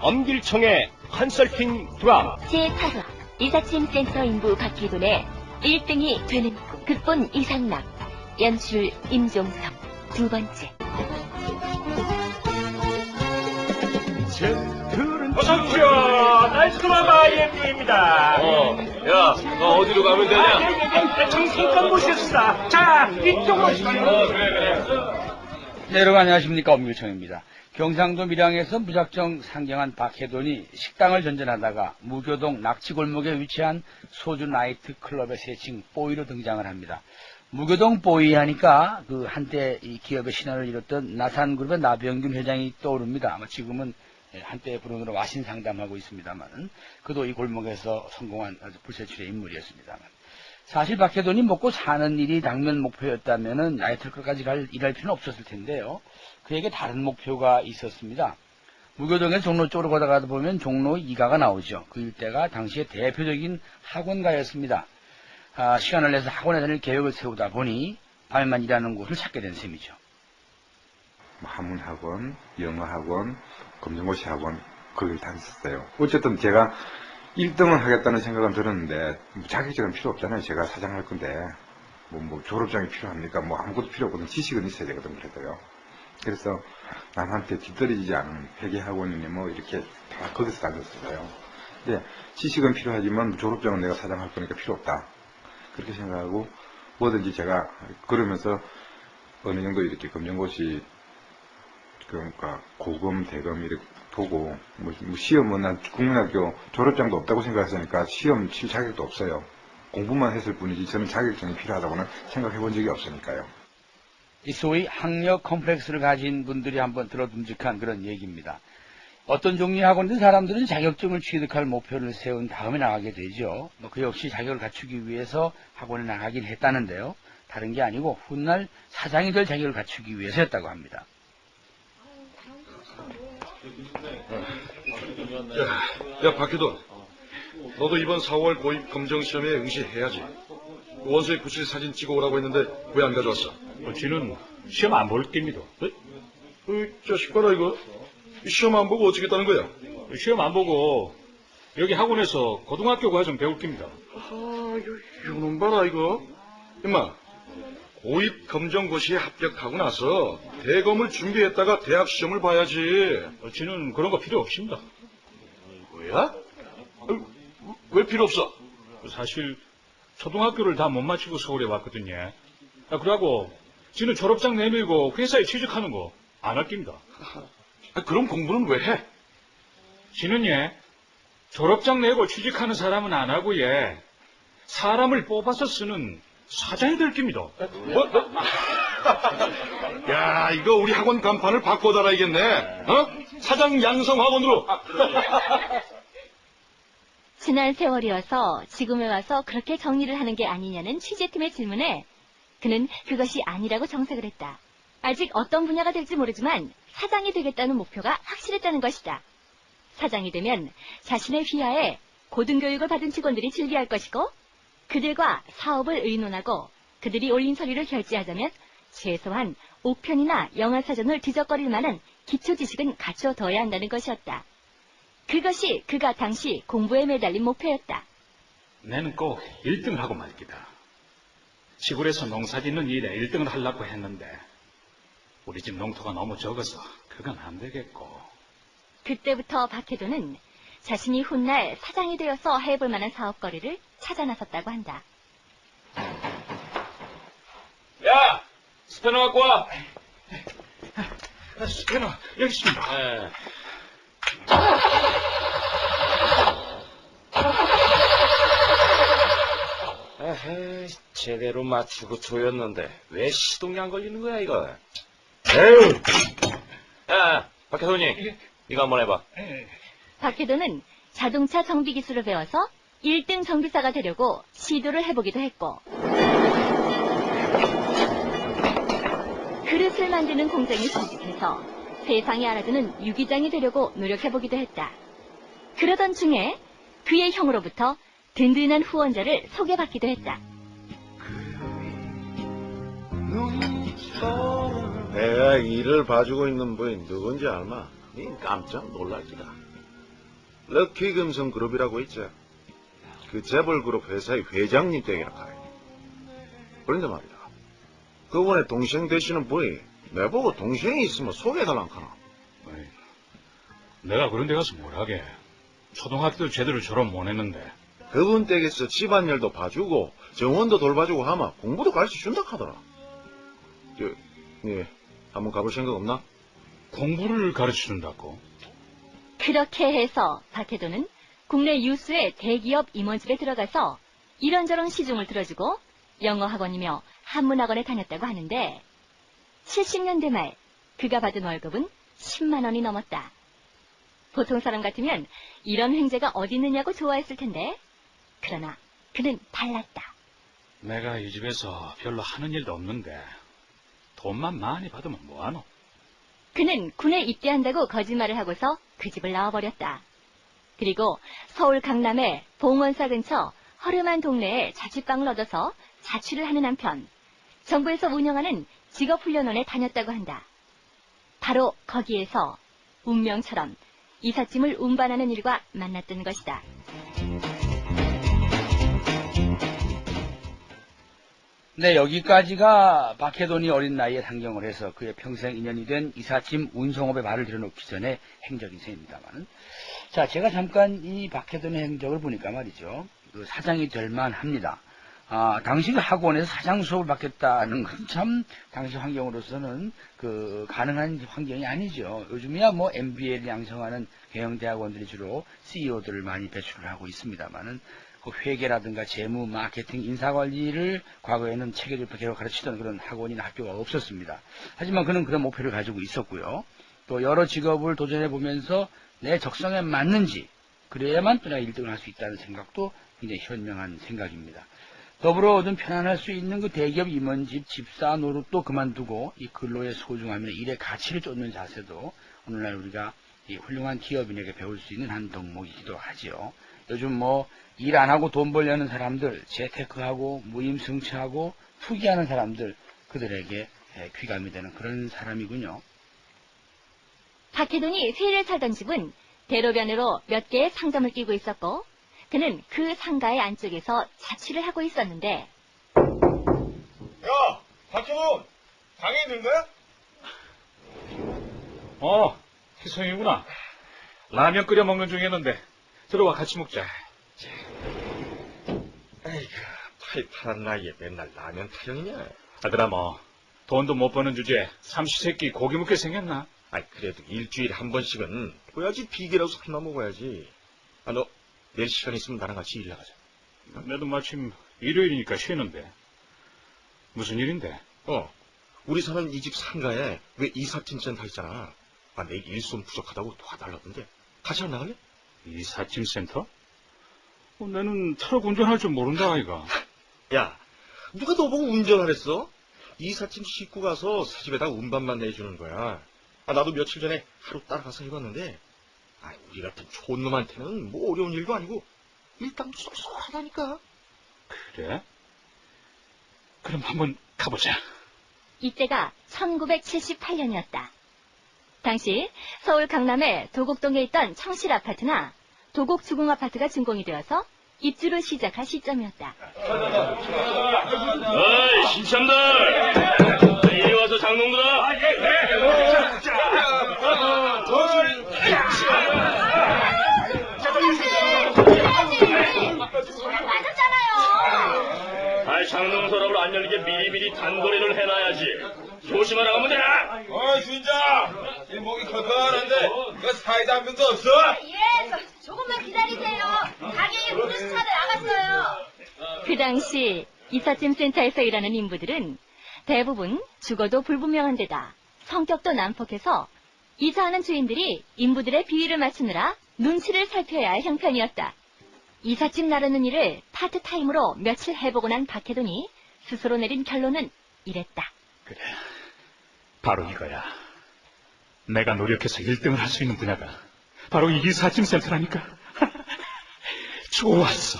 엄길청의 컨설팅 드라마. 제8화 이사짐 센터 인부 박기돈의 1등이 되는 꿈 극본 이상락 연출 임종석 두 번째. 나이스 드라마 IMD입니다. 어, 야, 너 어디로 가면 되냐? 정신껏 모셨습니다. 자 이쪽으로 오십시오 어, 그래, 그래. 네, 여러분 안녕하십니까. 엄길청입니다. 경상도 밀양에서 무작정 상경한 박해돈이 식당을 전전하다가 무교동 낙지골목에 위치한 소주 나이트 클럽의 새칭 뽀이로 등장을 합니다. 무교동 뽀이 하니까 그 한때 이 기업의 신화를 이뤘던 나산그룹의 나병균 회장이 떠오릅니다. 아마 지금은 예, 한때 불운으로 와신 상담하고 있습니다만 그도 이 골목에서 성공한 아주 불세출의 인물이었습니다만 사실 박해돈이 먹고 사는 일이 당면 목표였다면은 나이트클까지 갈 일할 필요는 없었을 텐데요. 그에게 다른 목표가 있었습니다. 무교동에서 종로 쪽으로 가다가 보면 종로 2가가 나오죠. 그 일대가 당시의 대표적인 학원가였습니다. 아, 시간을 내서 학원에 다닐 계획을 세우다 보니 밤에만 일하는 곳을 찾게 된 셈이죠. 뭐 한문학원, 영어학원, 검정고시 학원 거길 다녔었어요. 어쨌든 제가 1등은 하겠다는 생각은 들었는데 뭐 자격증은 필요 없잖아요. 제가 사장할 건데 뭐, 뭐 졸업장이 필요합니까? 뭐 아무것도 필요 없거든. 지식은 있어야 되거든 그래도요. 그래서 남한테 뒤떨어지지 않은 회계학원이니 뭐 이렇게 다 거기서 다녔어요. 근데 지식은 필요하지만 졸업장은 내가 사장할 거니까 필요 없다. 그렇게 생각하고 뭐든지 제가 그러면서 어느 정도 이렇게 검정고시 그러니까 고금, 대금 이렇게 보고 뭐, 뭐 시험은 난 국민학교 졸업장도 없다고 생각했으니까 시험 칠 자격도 없어요. 공부만 했을 뿐이지 저는 자격증이 필요하다고는 생각해 본 적이 없으니까요. 이 소위 학력 컴플렉스를 가진 분들이 한번 들어듬직한 그런 얘기입니다. 어떤 종류의 학원든 사람들은 자격증을 취득할 목표를 세운 다음에 나가게 되죠. 뭐 그 역시 자격을 갖추기 위해서 학원에 나가긴 했다는데요. 다른 게 아니고 훗날 사장이 될 자격을 갖추기 위해서였다고 합니다. 야, 박혜돈. 너도 이번 4월 고입 검정시험에 응시해야지. 원서에 붙일 사진 찍어 오라고 했는데 왜 안 가져왔어? 어, 지는 시험 안 볼 겁니다. 이 자식 봐라 이거. 이 시험 안 보고 어쩌겠다는 거야? 시험 안 보고 여기 학원에서 고등학교 과정 배울 겁니다. 아, 요, 요놈 봐라 이거. 임마, 고입 검정고시에 합격하고 나서 대검을 준비했다가 대학 시험을 봐야지. 어, 지는 그런 거 필요 없습니다. 뭐야? 어, 왜 필요 없어? 사실 초등학교를 다 못 마치고 서울에 왔거든요. 아, 그러고 지는 졸업장 내밀고 회사에 취직하는 거안할 겁니다. 아, 그럼 공부는 왜 해? 지는 예, 졸업장 내고 취직하는 사람은 안 하고 예, 사람을 뽑아서 쓰는 사장이 될 겁니다. 뭐, 뭐? 야, 이거 우리 학원 간판을 바꿔 달아야겠네. 어? 사장 양성 학원으로. 지난 세월이어서 지금에 와서 그렇게 정리를 하는 게 아니냐는 취재팀의 질문에 그는 그것이 아니라고 정색을 했다. 아직 어떤 분야가 될지 모르지만 사장이 되겠다는 목표가 확실했다는 것이다. 사장이 되면 자신의 휘하에 고등교육을 받은 직원들이 즐겨할 것이고 그들과 사업을 의논하고 그들이 올린 서류를 결제하자면 최소한 옥편이나 영화 사전을 뒤적거릴 만한 기초 지식은 갖춰둬야 한다는 것이었다. 그것이 그가 당시 공부에 매달린 목표였다. 나는 꼭 1등을 하고 말 기다. 시골에서 농사 짓는 일에 1등을 하려고 했는데 우리 집 농토가 너무 적어서 그건 안 되겠고 그때부터 박혜도는 자신이 훗날 사장이 되어서 해볼 만한 사업거리를 찾아 나섰다고 한다. 야! 스패너 갖고 와! 스패너 여기 있습니다. 예. 에헤이, 제대로 맞추고 조였는데 왜 시동이 안 걸리는 거야 이거? 에휴! 야, 박혜선이, 이거 한번 해봐. 박혜도는 자동차 정비 기술을 배워서 1등 정비사가 되려고 시도를 해보기도 했고 그릇을 만드는 공장에 취직해서 세상이 알아주는 유기장이 되려고 노력해보기도 했다. 그러던 중에 그의 형으로부터 든든한 후원자를 소개받기도 했다. 내가 일을 봐주고 있는 분이 누군지 알마? 니 깜짝 놀랄 기다. 럭키 금성 그룹이라고 있지. 그 재벌 그룹 회사의 회장님 댁이라 하네. 그런데 말이야. 그분의 동생 되시는 분이 내보고 동생이 있으면 소개해달란 카나. 어이, 내가 그런 데 가서 뭘 하게. 초등학교 제대로 졸업 못 했는데. 그분 댁에서 집안일도 봐주고 정원도 돌봐주고 하면 공부도 가르쳐 준다 하더라. 저, 네, 한번 가볼 생각 없나? 공부를 가르쳐 준다고. 그렇게 해서 박해도는 국내 유수의 대기업 임원집에 들어가서 이런저런 시중을 들어주고 영어 학원이며 한문 학원에 다녔다고 하는데 70년대 말 그가 받은 월급은 10만 원이 넘었다. 보통 사람 같으면 이런 횡재가 어디 있느냐고 좋아했을 텐데 그러나 그는 달랐다. 내가 이 집에서 별로 하는 일도 없는데 돈만 많이 받으면 뭐하노? 그는 군에 입대한다고 거짓말을 하고서 그 집을 나와버렸다. 그리고 서울 강남의 봉원사 근처 허름한 동네에 자취방을 얻어서 자취를 하는 한편 정부에서 운영하는 직업훈련원에 다녔다고 한다. 바로 거기에서 운명처럼 이삿짐을 운반하는 일과 만났던 것이다. 네, 여기까지가 박해돈이 어린 나이에 상경을 해서 그의 평생 인연이 된 이삿짐 운송업에 발을 들여놓기 전에 행적 인생입니다만. 자, 제가 잠깐 이 박해돈의 행적을 보니까 말이죠. 그 사장이 될 만합니다. 아, 당시 그 학원에서 사장 수업을 받겠다는 건 참, 당시 환경으로서는 그, 가능한 환경이 아니죠. 요즘이야 뭐 MBA를 양성하는 경영대학원들이 주로 CEO들을 많이 배출을 하고 있습니다만은, 그 회계라든가 재무, 마케팅, 인사관리를 과거에는 체계적으로 가르치던 그런 학원이나 학교가 없었습니다. 하지만 그는 그런 목표를 가지고 있었고요. 또 여러 직업을 도전해 보면서 내 적성에 맞는지, 그래야만 또 내가 1등을 할 수 있다는 생각도 굉장히 현명한 생각입니다. 더불어 좀 편안할 수 있는 그 대기업 임원집, 집사 노릇도 그만두고 이 근로의 소중함이나 일의 가치를 쫓는 자세도 오늘날 우리가 이 훌륭한 기업인에게 배울 수 있는 한 덕목이기도 하지요. 요즘 뭐 일 안 하고 돈 벌려는 사람들, 재테크하고 무임승차하고 투기하는 사람들 그들에게 에, 귀감이 되는 그런 사람이군요. 박해돈이 세를 살던 집은 대로변으로 몇 개의 상점을 끼고 있었고 그는 그 상가의 안쪽에서 자취를 하고 있었는데 야, 박현훈, 방에 있는 거야? 어, 희성이구나. 라면 끓여 먹는 중이었는데 들어와 같이 먹자. 아이고, 팔팔한 나이에 맨날 라면 타령이냐? 아들아 뭐 돈도 못 버는 주제에 삼시세끼 고기 먹게 생겼나? 아이, 그래도 일주일에 한 번씩은 보야지 비계라도 삶아 먹어야지. 아, 너 내일 시간 있으면 나랑 같이 일 나가자. 내도 마침 일요일이니까 쉬는데. 무슨 일인데? 어, 우리 사는 이 집 상가에 왜 이삿짐 센터 있잖아. 아, 내일 일손 부족하다고 도와달라던데. 같이 안 나갈래? 이삿짐 센터? 어, 나는 트럭 운전할 줄 모른다 아이가. 야, 누가 너보고 운전하랬어? 이삿짐 싣고 가서 사집에다 운반만 내주는 거야. 아, 나도 며칠 전에 하루 따라가서 해봤는데, 아, 우리 같은 좋은 놈한테는 뭐 어려운 일도 아니고, 일당도 쏠쏠하다니까. 그래? 그럼 한번 가보자. 이때가 1978년이었다. 당시 서울 강남의 도곡동에 있던 청실 아파트나 도곡 주공 아파트가 준공이 되어서 입주를 시작할 시점이었다. 어이, 신참들! 이리 와서 장롱들아! 아이, 장롱 서랍을 안 열리게 미리미리 단거리를 해놔야지. 조심하라 하면 돼! 어, 주인장! 이 목이 컬컬한데, 이거 사이다 한 병도 없어? 예, 저, 조금만 기다리세요. 가게에 브루스차들 나갔어요. 그 당시 이삿짐 센터에서 일하는 인부들은 대부분 죽어도 불분명한 데다 성격도 난폭해서 이사하는 주인들이 인부들의 비위를 맞추느라 눈치를 살펴야 할 형편이었다. 이삿짐 나르는 일을 파트타임으로 며칠 해보고 난 박해돈이 스스로 내린 결론은 이랬다. 그래. 바로 이거야. 내가 노력해서 1등을 할 수 있는 분야가 바로 이 이삿짐 센터라니까. 좋았어.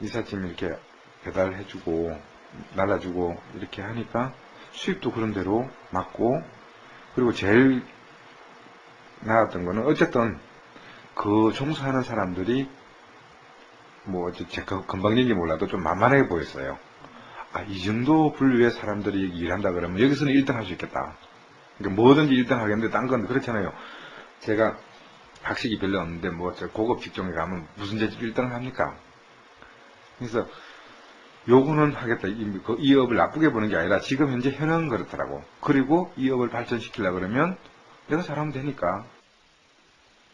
이삿짐 이렇게 배달해주고 날라주고 이렇게 하니까 수입도 그런 대로 맞고 그리고 제일 나았던 거는 어쨌든 그 종사하는 사람들이 뭐 어째 제 금- 금방인지 몰라도 좀 만만하게 보였어요. 아, 이 정도 분류의 사람들이 일한다 그러면 여기서는 1등 할 수 있겠다. 그러니까 뭐든지 1등 하겠는데 딴건 그렇잖아요. 제가 학식이 별로 없는데 뭐 저 고급 직종에 가면 무슨 재질 1등을 합니까? 그래서 요거는 하겠다. 이, 그, 이 업을 나쁘게 보는 게 아니라 지금 현재 현황은 그렇더라고. 그리고 이 업을 발전시키려고 그러면 내가 잘하면 되니까.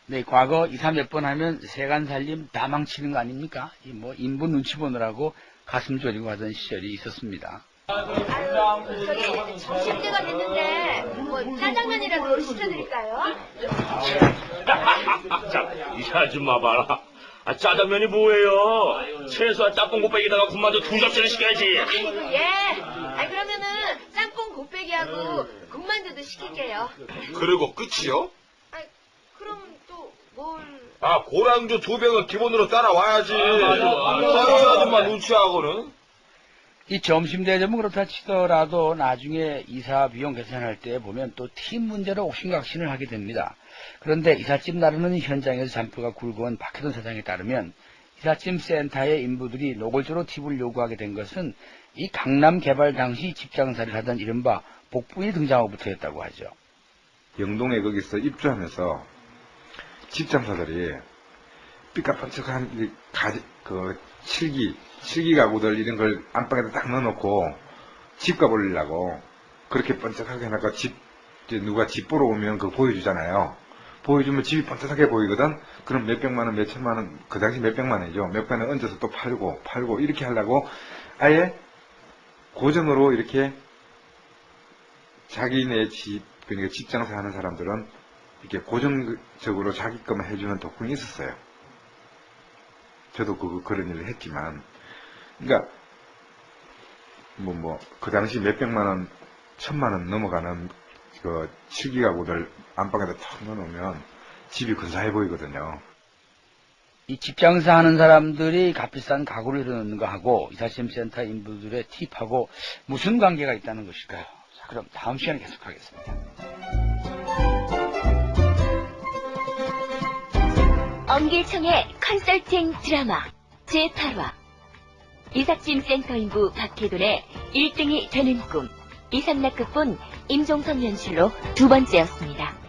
네, 과거 이사 몇번 하면 세간 살림 다 망치는 거 아닙니까? 이뭐 인분 눈치 보느라고 가슴 졸이고 하던 시절이 있었습니다. 저기 점심때가 됐는데 뭐 짜장면이라도 시켜드릴까요? 자, 이 아줌마 봐라. 아, 짜장면이 뭐예요? 최소한 짬뽕 곱빼기다가 군만두 두 접시는 시켜야지. 아이고 예. 아 그러면은 짬뽕 곱빼기하고 군만두도 시킬게요. 그리고 끝이요? 아 그럼 또 뭘? 아, 고량주 두 병은 기본으로 따라와야지. 다른 아줌마 눈치하고는. 이 점심 대접은 그렇다 치더라도 나중에 이사 비용 계산할 때 보면 또 팀 문제로 옥신각신을 하게 됩니다. 그런데 이삿짐 나르는 현장에서 잔표가 굵어 온 박혜돈 사장에 따르면 이삿짐 센터의 인부들이 노골적으로 팁을 요구하게 된 것은 이 강남 개발 당시 집장사를 하던 이른바 복부이 등장하고부터였다고 하죠. 영동에 거기서 입주하면서 집장사들이 삐까뻔쩍한 이 가지, 그, 칠기, 칠기 가구들 이런 걸 안방에다 딱 넣어놓고 집값 올리려고 그렇게 번쩍하게 해놓고 집, 누가 집 보러 오면 그거 보여주잖아요. 보여주면 집이 번쩍하게 보이거든? 그럼 몇 백만 원, 몇 천만 원, 그 당시 몇 백만 원이죠. 몇 백만 원 얹어서 또 팔고, 팔고, 이렇게 하려고 아예 고정으로 이렇게 자기네 집, 그러니까 집 장사 하는 사람들은 이렇게 고정적으로 자기 것만 해주는 독군이 있었어요. 저도 그, 그런 일을 했지만, 그러니까, 뭐, 뭐, 그 당시 몇 백만 원, 천만 원 넘어가는 그 칠기 가구들 안방에다 탁 넣어놓으면 집이 근사해 보이거든요. 이 집장사 하는 사람들이 값비싼 가구를 들어놓는 거 하고 이삿짐 센터 인부들의 팁하고 무슨 관계가 있다는 것일까요? 자, 그럼 다음 시간에 계속하겠습니다. 엄길청의 컨설팅 드라마 제8화 이삿짐 센터 인부 박혜돈의 1등이 되는 꿈 이상락 극본 임종선 연출로 두 번째였습니다.